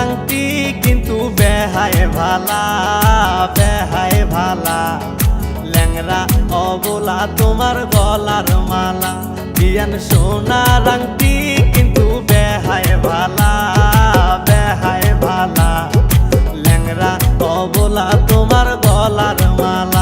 সোনা রাংটি কিন্তু বেহায় ভালা বেহায় ভালা। ল্যাংরা অবলা তোমার গলার মালা বিয়ান সোনা রাংটি কিন্তু বেহায় ভালা বেহায় ভালা। ল্যাংরা অবলা তোমার গলার মালা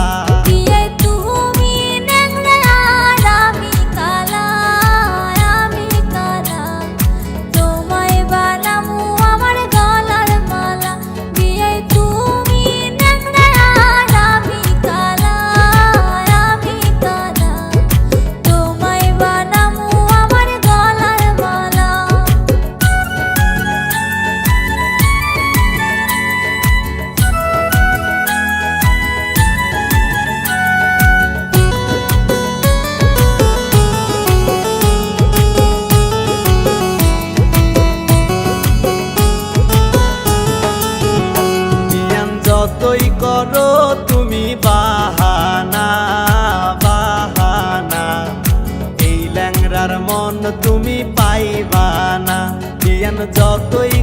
যতই